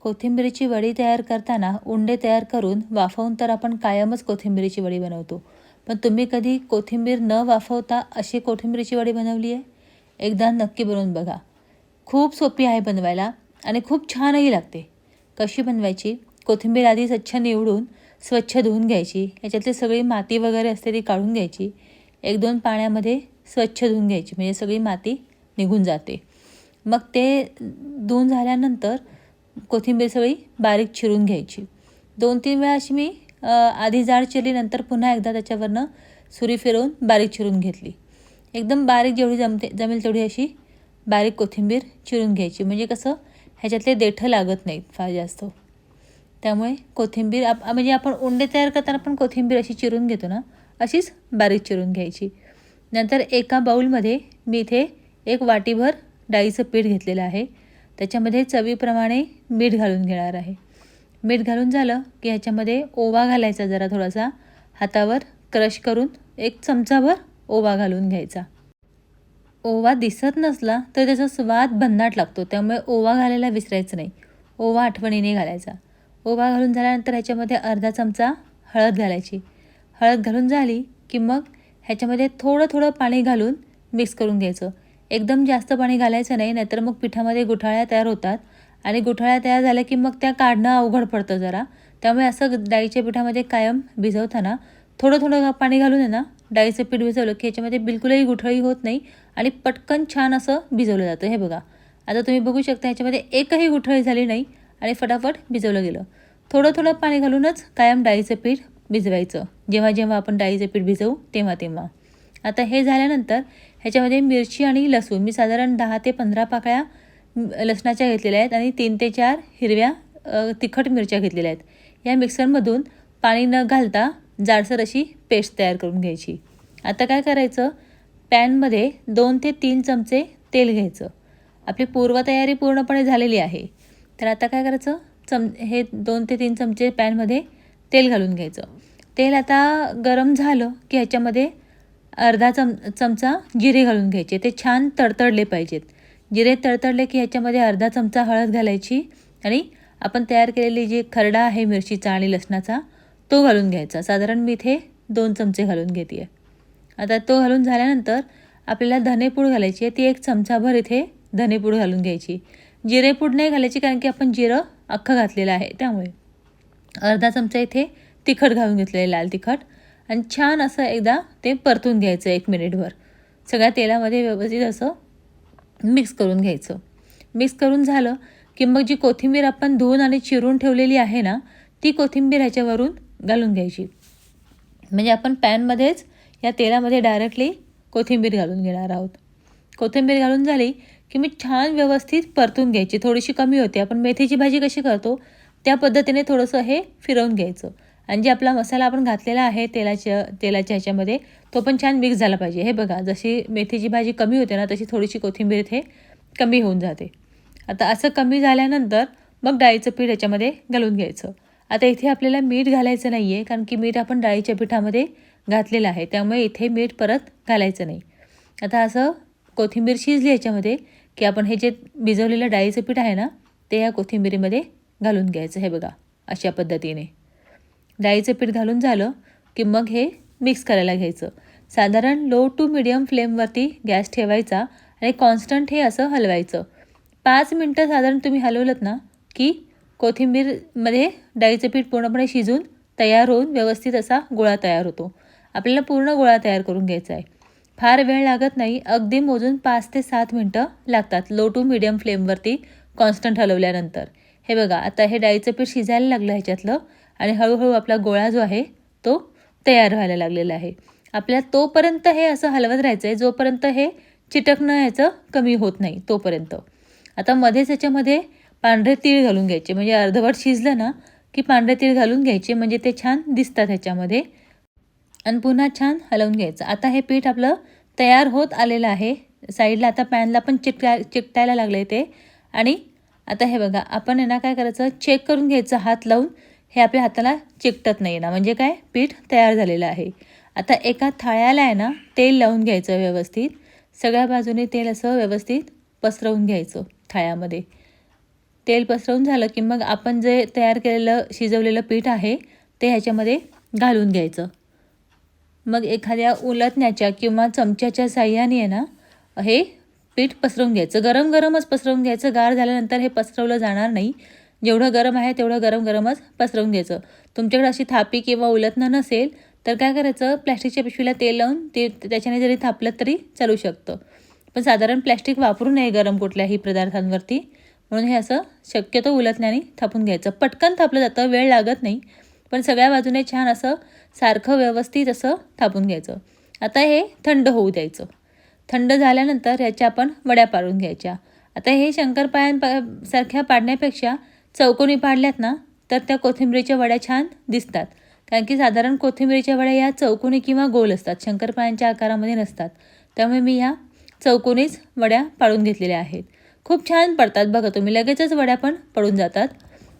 कोथिंबीरीची वडी तयार करताना उंडे तयार करून वाफवून तर आपण कायमच कोथिंबीरीची वडी बनवतो. पण तुम्ही कधी कोथिंबीर न वाफवता अशी कोथिंबीरीची वडी बनवली आहे? एकदा नक्की बनवून बघा. खूप सोपी आहे बनवायला आणि खूप छानही लागते. कशी बनवायची? कोथिंबीर आधी स्वच्छ निवडून स्वच्छ धुवून घ्यायची. याच्यातली सगळी माती वगैरे असते ती काढून घ्यायची. एक दोन पाण्यामध्ये स्वच्छ धुवून घ्यायची. म्हणजे सगळी माती निघून जाते. मग ते धुवून झाल्यानंतर कोथिंबीर सगळी बारीक चिरून घ्यायची. दोन तीन वेळा अशी मी आधी जाड चिरली नंतर पुन्हा एकदा त्याच्यावरनं सुरी फिरवून बारीक चिरून घेतली. एकदम बारीक जेवढी जमते जमेल तेवढी अशी बारीक कोथिंबीर चिरून घ्यायची. म्हणजे कसं ह्याच्यातले देठं लागत नाहीत फार जास्त. त्यामुळे कोथिंबीर आप म्हणजे आपण उंडे तयार करताना पण कोथिंबीर अशी चिरून घेतो ना अशीच बारीक चिरून घ्यायची. नंतर एका बाऊलमध्ये मी इथे एक वाटीभर डाळीचं पीठ घेतलेलं आहे. त्याच्यामध्ये चवीप्रमाणे मीठ घालून घेणार आहे. मीठ घालून झालं की ह्याच्यामध्ये ओवा घालायचा जरा थोडासा. हातावर क्रश करून एक चमचाभर ओवा घालून घ्यायचा. ओवा दिसत नसला तर त्याचा स्वाद भन्नाट लागतो. त्यामुळे ओवा घालायला विसरायचं नाही. ओवा आठवणीने घालायचा. ओवा घालून झाल्यानंतर ह्याच्यामध्ये अर्धा चमचा हळद घालायची. हळद घालून झाली की मग ह्याच्यामध्ये थोडं थोडं पाणी घालून मिक्स करून घ्यायचं. एकदम जास्त पाणी घालायचं नाही नाहीतर मग पिठामध्ये गुठाळ्या तयार होतात. आणि गुठाळ्या तयार झाल्या की मग त्या काढणं अवघड पडतं जरा. त्यामुळे असं डाळीच्या पिठामध्ये कायम भिजवताना थोडं थोडं पाणी घालून आहे ना डाळीचं पीठ भिजवलं की याच्यामध्ये बिलकुलही गुठळी होत नाही आणि पटकन छान असं भिजवलं जातं. हे बघा. आता तुम्ही बघू शकता याच्यामध्ये एकही गुठळी झाली नाही आणि फटाफट भिजवलं गेलं. थोडं थोडं पाणी घालूनच कायम डाळीचं पीठ भिजवायचं. जेव्हा जेव्हा आपण डाळीचं पीठ भिजवू तेव्हा तेव्हा. आता हे झाल्यानंतर ह्याच्यामध्ये मिरची आणि लसूण मी साधारण दहा ते पंधरा पाकळ्या लसणाच्या घेतलेल्या आहेत आणि तीन ते चार हिरव्या तिखट मिरच्या घेतलेल्या आहेत. या मिक्सरमधून पाणी न घालता जाडसर अशी पेस्ट तयार करून घ्यायची. आता काय करायचं? पॅनमध्ये दोन ते तीन चमचे तेल घ्यायचं. आपली पूर्वतयारी पूर्णपणे झालेली आहे. तर आता काय करायचं? चम हे दोन ते तीन चमचे पॅनमध्ये तेल घालून घ्यायचं. तेल आता गरम झालं की ह्याच्यामध्ये अर्धा चम चमचा जिरे घालून घ्यायचे. ते छान तडतडले पाहिजेत. जिरे तडतडले की ह्याच्यामध्ये अर्धा चमचा हळद घालायची आणि आपण तयार केलेली जी खरडा आहे मिरचीचा आणि लसणाचा तो घालून घ्यायचा. साधारण मी इथे दोन चमचे घालून घेते आहे आता तो घालून झाल्यानंतर आपल्याला धनेपूड घालायची आहे. ती एक चमचाभर इथे धनेपूड घालून घ्यायची. जिरेपूड नाही घालायची कारण की आपण जिरं अख्खं घातलेलं आहे त्यामुळे. अर्धा चमचा इथे तिखट घालून घेतलेलं लाल तिखट. आणि छान असं एकदा ते परतून घ्यायचं एक मिनिटभर. सगळ्या तेलामध्ये व्यवस्थित असं मिक्स करून घ्यायचं. मिक्स करून झालं की मग जी कोथिंबीर आपण धुवून आणि चिरून ठेवलेली आहे ना ती कोथिंबीर ह्याच्यावरून घालून घ्यायची. म्हणजे आपण पॅनमध्येच या तेलामध्ये डायरेक्टली कोथिंबीर घालून घेणार आहोत. कोथिंबीर घालून झाली की मी छान व्यवस्थित परतून घ्यायची. थोडीशी कमी होते. आपण मेथीची भाजी कशी करतो त्या पद्धतीने थोडंसं हे फिरवून घ्यायचं. आणि जे आपला मसाला आपण घातलेला आहे तेलाच्या तेलाच्या ह्याच्यामध्ये तो पण छान मिक्स झाला पाहिजे. हे बघा जशी मेथीची भाजी कमी होते ना तशी थोडीशी कोथिंबीर इथे कमी होऊन जाते. आता असं कमी झाल्यानंतर मग डाळीचं पीठ याच्यामध्ये घालून घ्यायचं. आता इथे आपल्याला मीठ घालायचं नाही आहे कारण की मीठ आपण डाळीच्या पिठामध्ये घातलेलं आहे. त्यामुळे इथे मीठ परत घालायचं नाही. आता असं कोथिंबीर शिजली याच्यामध्ये की आपण हे जे भिजवलेलं डाळीचं पीठ आहे ना ते या कोथिंबीरीमध्ये घालून घ्यायचं. हे बघा अशा पद्धतीने. डाळीचं पीठ घालून झालं की मग हे मिक्स करायला घ्यायचं. साधारण लो टू मिडियम फ्लेमवरती गॅस ठेवायचा आणि कॉन्स्टंट हे असं हलवायचं. पाच मिनटं साधारण तुम्ही हलवलं ना की कोथिंबीरमध्ये डाळीचं पीठ पूर्णपणे शिजून तयार होऊन व्यवस्थित असा गोळा तयार होतो. आपल्याला पूर्ण गोळा तयार करून घ्यायचा आहे. फार वेळ लागत नाही अगदी मोजून पाच ते सात मिनटं लागतात लो टू मिडियम फ्लेमवरती कॉन्स्टंट हलवल्यानंतर. हे बघा आता हे डाळीचं पीठ शिजायला लागलं ह्याच्यातलं. आणि हळूहळू आपला गोळा जो आहे तो तयार व्हायला लागलेला आहे. आपल्या तोपर्यंत हे असं हलवत राहायचं आहे जोपर्यंत हे चिटकणं ह्याचं कमी होत नाही तोपर्यंत. आता मध्येच याच्यामध्ये पांढरे तीळ घालून घ्यायचे. म्हणजे अर्धवट शिजलं ना की पांढरे तीळ घालून घ्यायचे म्हणजे ते छान दिसतात ह्याच्यामध्ये. आणि पुन्हा छान हलवून घ्यायचं. आता हे पीठ आपलं तयार होत आलेलं आहे. साईडला आता पॅनला पण चिटकाय चिकटायला लागलं आहे ते. आणि आता हे बघा आपण यांना काय करायचं? चेक करून घ्यायचं हात लावून. हे आपल्या हाताला चिकटत नाही ना. म्हणजे काय? पीठ तयार झालेलं आहे. आता एका थाळ्याला आहे ना तेल लावून घ्यायचं व्यवस्थित. सगळ्या बाजूने तेल असं व्यवस्थित पसरवून घ्यायचं थाळ्यामध्ये. तेल पसरवून झालं की मग आपण जे तयार केलेलं शिजवलेलं पीठ आहे ते ह्याच्यामध्ये घालून घ्यायचं. मग एखाद्या उलटण्याच्या किंवा चमच्याच्या साह्याने आहे ना हे पीठ पसरवून घ्यायचं. गरम गरमच पसरवून घ्यायचं. गार झाल्यानंतर हे पसरवलं जाणार नाही. जेवढं गरम आहे तेवढं गरम गरमच पसरवून घ्यायचं. तुमच्याकडे अशी थापी किंवा उलतणं नसेल तर काय करायचं? प्लॅस्टिकच्या पिशवीला तेल लावून ते त्याच्याने जरी थापलं तरी चालू शकतं. पण साधारण प्लॅस्टिक वापरू नये गरम कुठल्याही पदार्थांवरती. म्हणून हे असं शक्यतो उलतण्याने थापून घ्यायचं. पटकन थापलं जातं वेळ लागत नाही. पण सगळ्या बाजूने छान असं सारखं व्यवस्थित असं थापून घ्यायचं. आता हे थंड होऊ द्यायचं. थंड झाल्यानंतर ह्याच्या आपण वड्या पाडून घ्यायच्या. आता हे शंकरपाळ्यां सारख्या पाडण्यापेक्षा चौकोनी पाडल्यात ना तर त्या कोथिंबीरीच्या वड्या छान दिसतात. कारण की साधारण कोथिंबीरीच्या वड्या या चौकोनी किंवा गोल असतात. शंकरपाळ्यांच्या आकारामध्ये नसतात. त्यामुळे मी ह्या चौकोनीच वड्या पाडून घेतलेल्या आहेत. खूप छान पडतात बघा तुम्ही. लगेचच वड्या पण पडून जातात.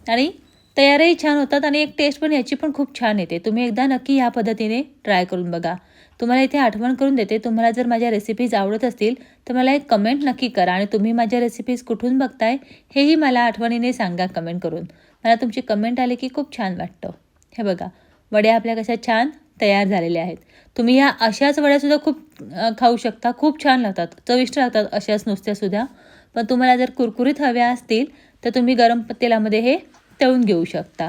आणि तयारही छान होतात आणि एक टेस्ट पण याची पण खूप छान येते. तुम्ही एकदा नक्की ह्या पद्धतीने ट्राय करून बघा. तुम्हाला इथे आठवण करून देते तुम्हाला जर माझ्या रेसिपीज आवडत असतील तर मला एक कमेंट नक्की करा आणि तुम्ही माझ्या रेसिपीज कुठून बघताय हेही मला आठवणीने सांगा कमेंट करून. मला तुमची कमेंट आली की खूप छान वाटतं. हे बघा वड्या आपल्या कशा छान तयार झालेल्या आहेत. तुम्ही ह्या अशाच वड्यासुद्धा खूप खाऊ शकता खूप छान लागतात चविष्ट लागतात अशाच नुसत्यासुद्धा पण तुम्हाला जर कुरकुरीत हव्या असतील तर तुम्ही गरम तेलामध्ये हे तळून घेऊ शकता.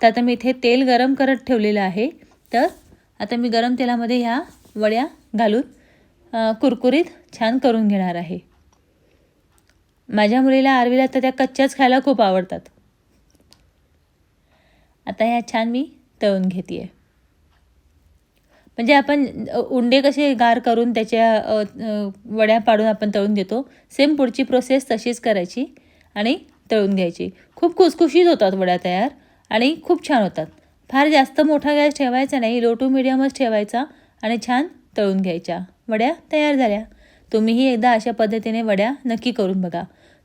तर आता मी इथे तेल गरम करत ठेवलेलं आहे. तर आता मी गरम तेलामध्ये ह्या वड्या घालून कुरकुरीत छान करून घेणार आहे. माझ्या मुलीला आरवीला तर त्या कच्च्याच खायला खूप आवडतात. आता ह्या छान मी तळून घेते म्हणजे आपण उंडे कसे गार करून त्याच्या वड्या पाडून आपण तळून घेतो सेम पुढची प्रोसेस तशीच करायची आणि तळून घ्यायची. खूप खुसखुशीत होतात वड्या तयार आणि खूप छान होतात. फार जास्त मोठा गॅस ठेवायचा नाही लो टू मिडियमच ठेवायचा आणि छान तळून घ्यायच्या. वड्या तयार झाल्या. तुम्हीही एकदा अशा पद्धतीने वड्या नक्की करून बघा.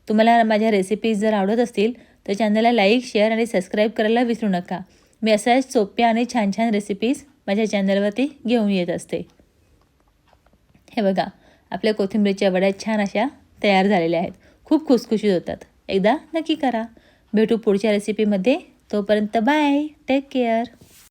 तुम्हाला माझ्या रेसिपीज जर आवडत असतील तर चॅनलला लाईक शेअर आणि सबस्क्राईब करायला विसरू नका. मी अशाच सोप्या आणि छान छान रेसिपीज माझ्या चॅनलवरती घेऊन येत असते. हे बघा आपल्या कोथिंबीरच्या वड्या छान अशा तयार झालेल्या आहेत. खूप खुसखुशीत होतात. एकदा नक्की करा. भेटू पुढच्या रेसिपीमध्ये तोपर्यंत बाय टेक केअर